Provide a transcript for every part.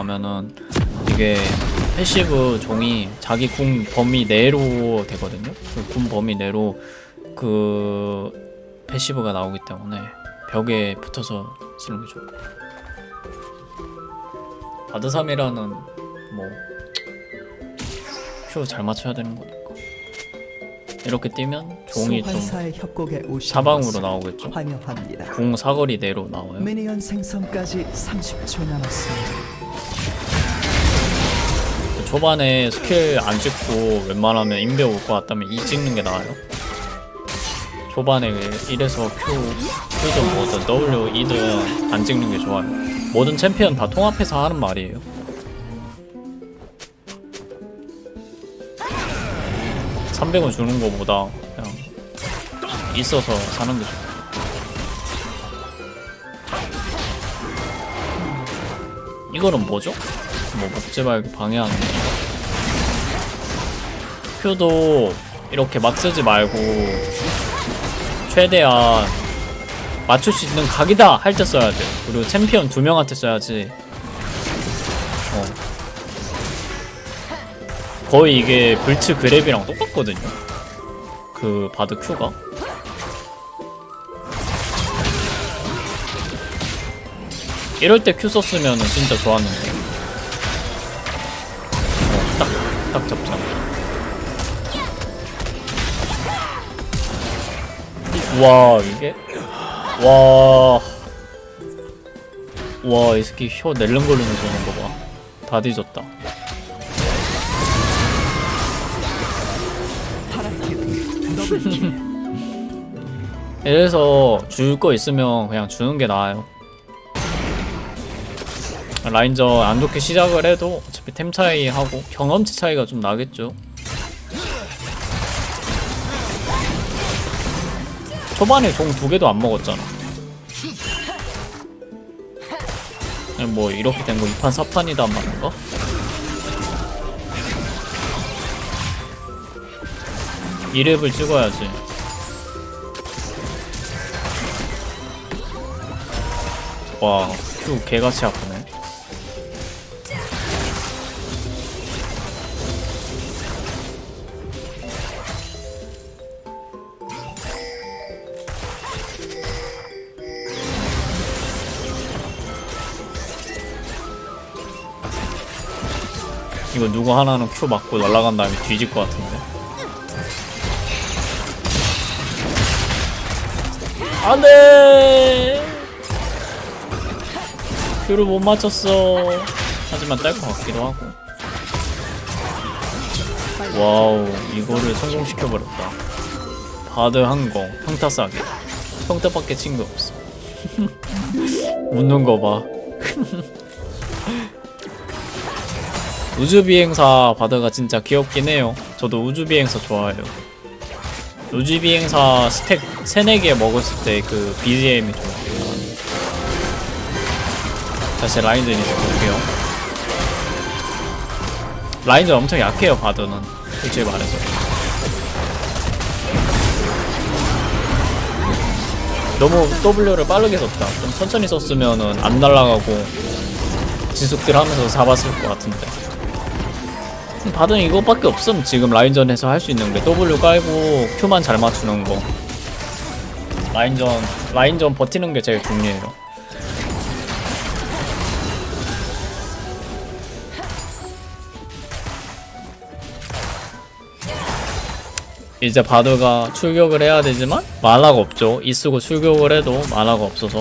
하면은 이게 패시브 종이 자기 궁 범위 내로 되거든요. 그궁 범위 내로 그 패시브가 나오기 때문에 벽에 붙어서 쓰는 게 좋고 바드삼이라는 뭐큐잘 맞춰야 되는 거니까 이렇게 뛰면 종이 좀 사방으로 나오겠죠. 환영합니다. 궁 사거리 내로 나와요. 미니언 생성까지 30초 남았습니다. 초반에 스킬 안 찍고 웬만하면 인베 올 것 같다면 E 찍는 게 나아요. 초반에 이래서 Q, Q든 뭐든 W, E든 안 찍는 게 좋아요. 모든 챔피언 다 통합해서 하는 말이에요. (300원) 주는 거보다 그냥 있어서 사는 게 좋아요. 이거는 뭐죠? 뭐 먹지 말고 방해하는 거. 큐도 이렇게 막 쓰지 말고 최대한 맞출 수 있는 각이다 할 때 써야 돼. 그리고 챔피언 두 명한테 써야지. 어. 거의 이게 불츠 그랩이랑 똑같거든요. 그 바드 큐가. 이럴 때 큐 썼으면은 진짜 좋았는데. 딱, 딱 잡잖아. 와, 이게. 와. 와, 이 새끼 혀 낼름거리는 거는 거 봐. 다 뒤졌다. 이래서 줄 거 있으면 그냥 주는 게 나아요. 라인전 안 좋게 시작을 해도 어차피 템 차이 하고 경험치 차이가 좀 나겠죠. 초반에 종 두 개도 안 먹었잖아. 그냥 뭐 이렇게 된 거 2판 4판이다 말인가? 이랩을 찍어야지. 와, 큐 개같이 아프네. 이거 누구 하나는 큐 맞고 날아간 다음에 뒤질 것 같은데. 안 돼! 큐를 못 맞췄어. 하지만 딸 것 같기도 하고. 와우, 이거를 성공시켜버렸다. 바드 항공, 평타 싸게. 평타밖에 친 거 없어. 웃는 거 봐. 우주비행사 바드가 진짜 귀엽긴 해요. 저도 우주비행사 좋아해요. 우주비행사 스택 3, 4개 먹었을 때 그 BGM이 좋아요. 다시 라인전이 볼게요. 라인전 엄청 약해요, 바드는. 솔직히 말해서. 너무 W를 빠르게 썼다. 좀 천천히 썼으면은 안 날아가고 지속들 하면서 잡았을 것 같은데. 바드는 이것밖에 없음. 지금 라인전에서 할 수 있는 게 W 깔고 Q만 잘 맞추는 거. 라인전, 라인전 버티는 게 제일 중요해요. 이제 바드가 출격을 해야 되지만 만화가 없죠. 이 쓰고 출격을 해도 만화가 없어서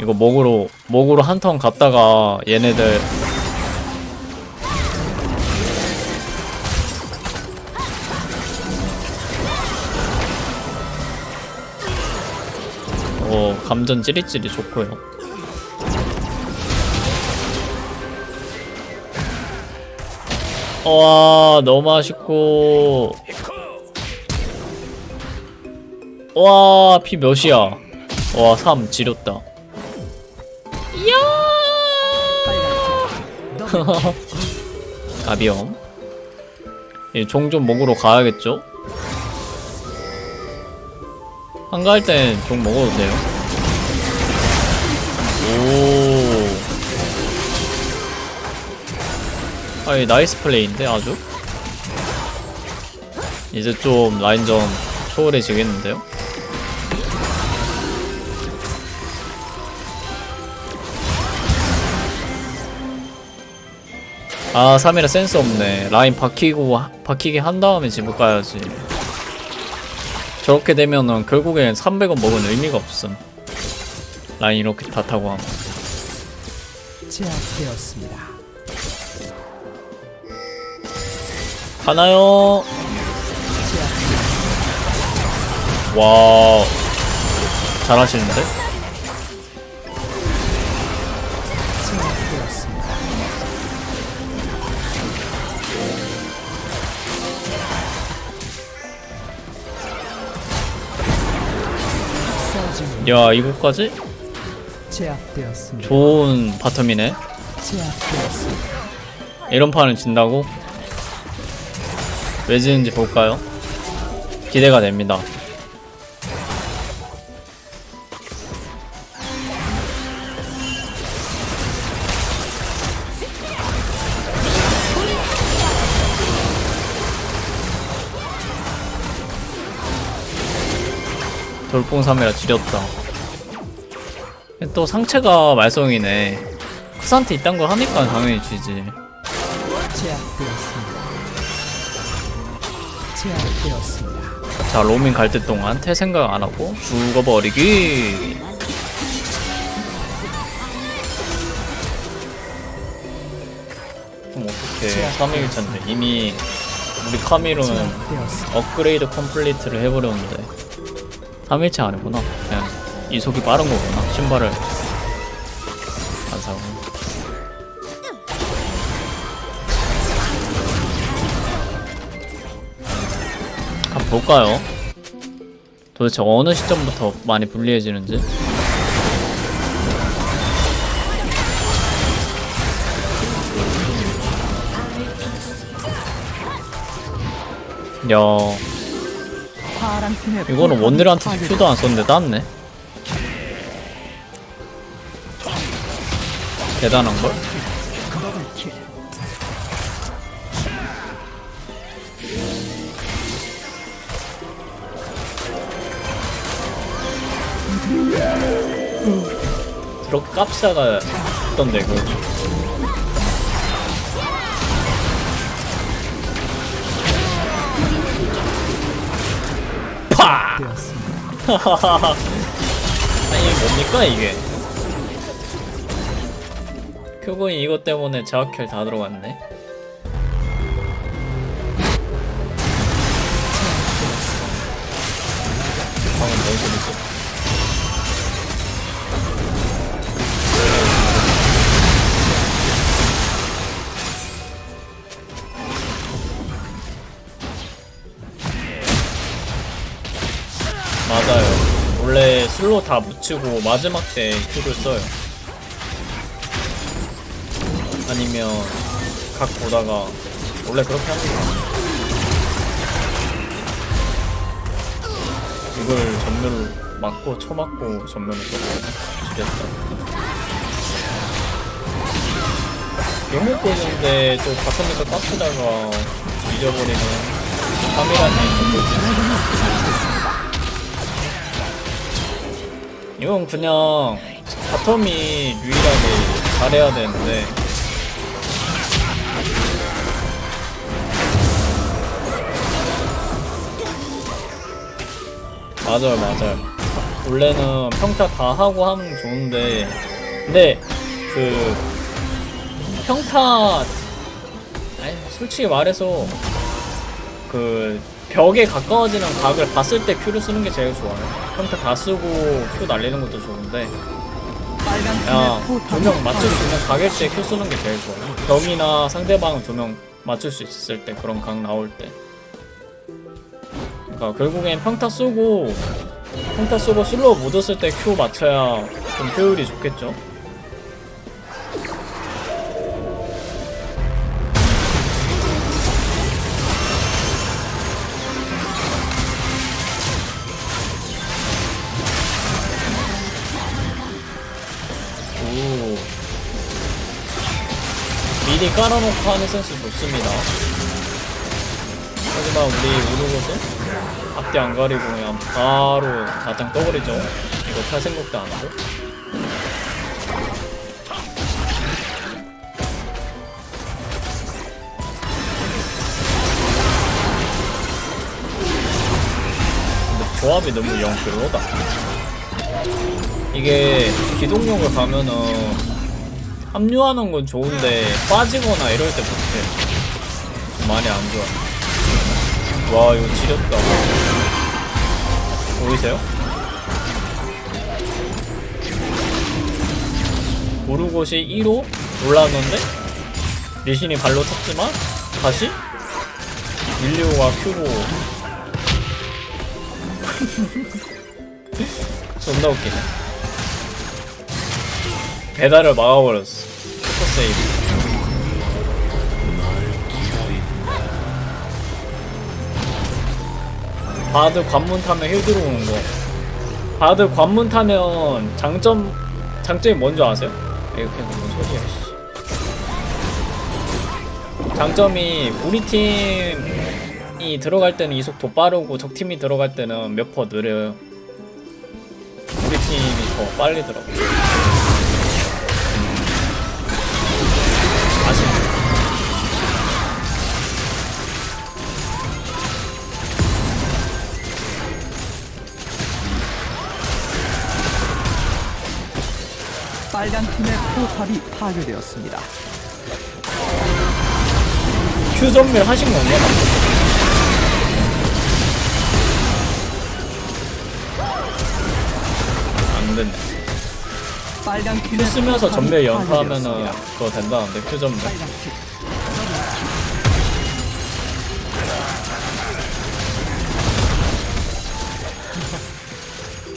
이거 목으로 목으로 한 턴 갔다가 얘네들 어 감전 찌릿찌릿 좋고요. 와 너무 아쉽고. 와 피 몇이야? 와 3 지렸다. 가비엄 종좀 먹으러 가야겠죠? 한가할 땐좀 먹어도 돼요. 오. 아니, 나이스 플레이인데, 아주? 이제 좀 라인전 초월해지겠는데요? 아, 3이라 센스 없네. 라인 박히고, 박히게 한 다음에 집을 가야지. 저렇게 되면은 결국엔 300원 먹은 의미가 없음 라인 이렇게 다 타고 하면 제압되었습니다. 가나요? 제압되었습니다. 와 잘하시는데? 야 이거까지? 제압되었습니다. 좋은 바텀이네 제압되었습니다. 이런 판을 진다고? 왜 지는지 볼까요? 기대가 됩니다 돌풍삼이라 지렸다 또 상체가 말썽이네 크산테 이딴 걸 하니까 당연히. 제압되었습니다. 자 로밍 갈 때 동안 태 생각 안 하고 죽어버리기 그럼 어떡해 3일차인데 이미 우리 카미로는. 업그레이드 컴플리트를 해버렸는데 3일차 아니구나. 그냥 이속이 빠른 거구나 신발을. 안 사고 한번 볼까요? 도대체 어느 시점부터 많이 불리해지는지? 야 이거는 원딜한테 큐도 안 썼는데 땄네. 대단한걸? 그렇게 깝시다가 있던데 그 파! 되었습니다. 아니 이게 뭡니까 이게 큐고인 이것 때문에 제압킬 다 들어갔네 맞아요. 원래 슬로 다 묻히고 마지막 때 큐를 써요. 아니면 각 보다가 원래 그렇게 합니다. 이걸 전멸 맞고 쳐맞고 전멸을 써서 죽였다. 영목 보는데 또 바텀에서 깎다가 잊어버리는 카미라는 이건 그냥 바텀이 유일하게 잘해야 되는데. 맞아요 맞아요. 원래는 평타 다 하고 하면 좋은데. 근데 그 평타 아니 솔직히 말해서 그 벽에 가까워지는 각을 봤을 때 큐를 쓰는 게 제일 좋아요. 평타 다 쓰고 큐 날리는 것도 좋은데 팀의 두명 맞출 수 있는 각일 때 큐 쓰는 게 제일 좋아요. 벽이나 상대방 두 명 맞출 수 있을 때 그런 각 나올 때. 그러니까 결국엔 평타 쓰고 평타 쓰고 슬로우 묻었을 때 큐 맞춰야 좀 효율이 좋겠죠. 깔아놓고 하는 센스 좋습니다. 하지만 우리 우르고은 앞뒤 안 가리고 그냥 바로 가장 떠버리죠. 이거 탈 생각도 안 하고. 근데 조합이 너무 영 별로다. 이게 기동력을 가면은 합류하는 건 좋은데 빠지거나 이럴 때 못해. 좀 많이 안 좋아. 와 이거 지렸다. 보이세요? 고르곳이 1호 올라왔는데 리신이 발로 찼지만 다시 밀리오가 큐로 존나 웃기네. 배달을 막아버렸어. 슈퍼 세이브. 바드 관문 타면 힐 들어오는 거. 바드 관문 타면 장점 장점이 뭔지 아세요? 이렇게 무슨 소리야? 씨. 장점이 우리 팀이 들어갈 때는 이속 더 빠르고 적 팀이 들어갈 때는 몇 퍼 느려요. 우리 팀이 더 빨리 들어가. 빨간 팀의 포탑이 파괴되었습니다. 큐 전멸 하신 건가? 안 됐네. 빨간 큐 쓰면서 전멸 연타하면은 파괴되었습니다. 그거 된다는데 큐 전멸. 빨간 팀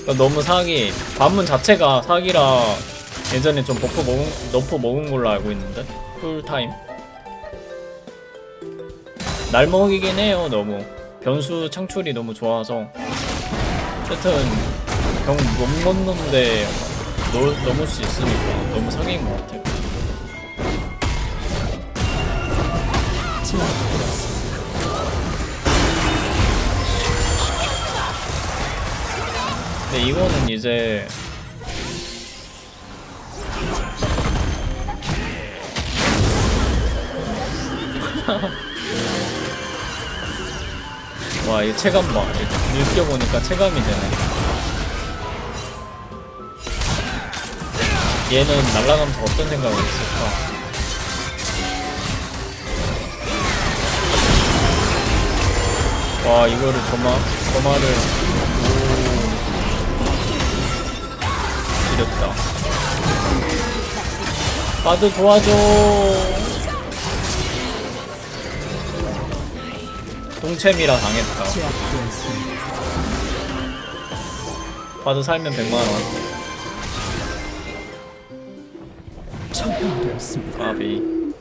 그러니까 너무 사기. 관문 자체가 사기라 예전에 좀 버프 먹은 너프 먹은 걸로 알고 있는데 풀타임. 날 먹이긴 해요 너무. 변수 창출이 너무 좋아서. 어쨌든 병못 넣는데 넣, 넘을 수 있으니까 너무 사기인 것 같아요. 근데 이거는 이제 와, 이 체감 봐. 이거 느껴보니까 체감이 되네. 얘는 날아가면서 어떤 생각을 했을까? 와, 이거를 저마, 저마를, 오. 지렸다. 바드 도와줘. 동챔이라 당했다. 바드 살면 100만원. 처형되었습니다. 까비.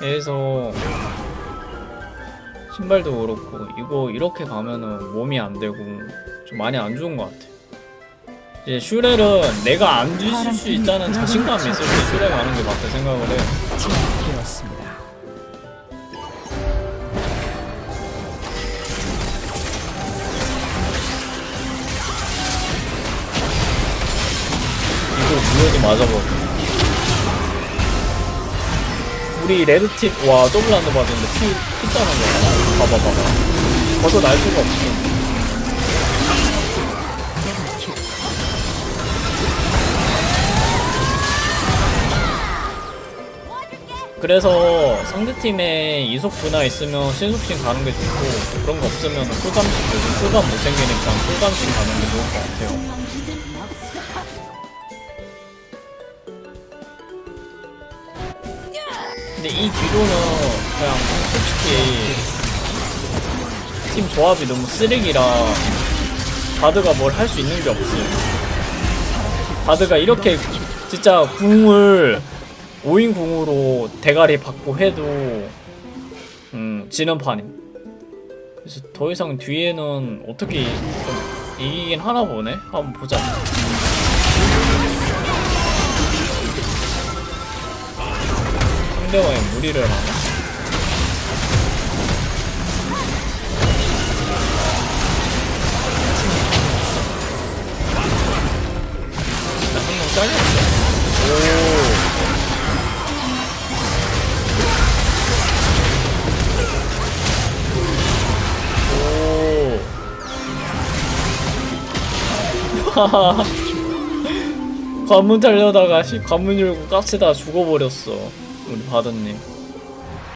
그래서 신발도 그렇고 이거 이렇게 가면은 몸이 안 되고 좀 많이 안 좋은 것 같아. 이제 슈렐은 내가 안 뒤질 수 있다는 자신감이 있을 때 슈렐 가는 게 맞다 생각을 해. 제압되었습니다. 이거 무효도 맞아버려. 우리 레드팀 와 더블 한대 맞았는데 피, 피 따는 거야. 봐봐 봐봐. 벗어 날 수가 없어. 그래서 상대팀에 이속 분화 있으면 신속신 가는 게 좋고 그런 거 없으면 쿨감 요즘 쿨감 못 생기니까 쿨감신 가는 게 좋을 것 같아요. 근데 이 뒤로는 그냥 솔직히 팀 조합이 너무 쓰레기라 바드가 뭘 할 수 있는 게 없어요. 바드가 이렇게 진짜 궁을 5인 궁으로 대가리 받고 해도 음 지는 판임. 그래서 더 이상 뒤에는 어떻게 좀 이기긴 하나 보네. 한번 보자. 상대방이 무리를 하나? 관문 타려다가 씨, 관문 열고 깍치다 죽어버렸어. 우리 바드님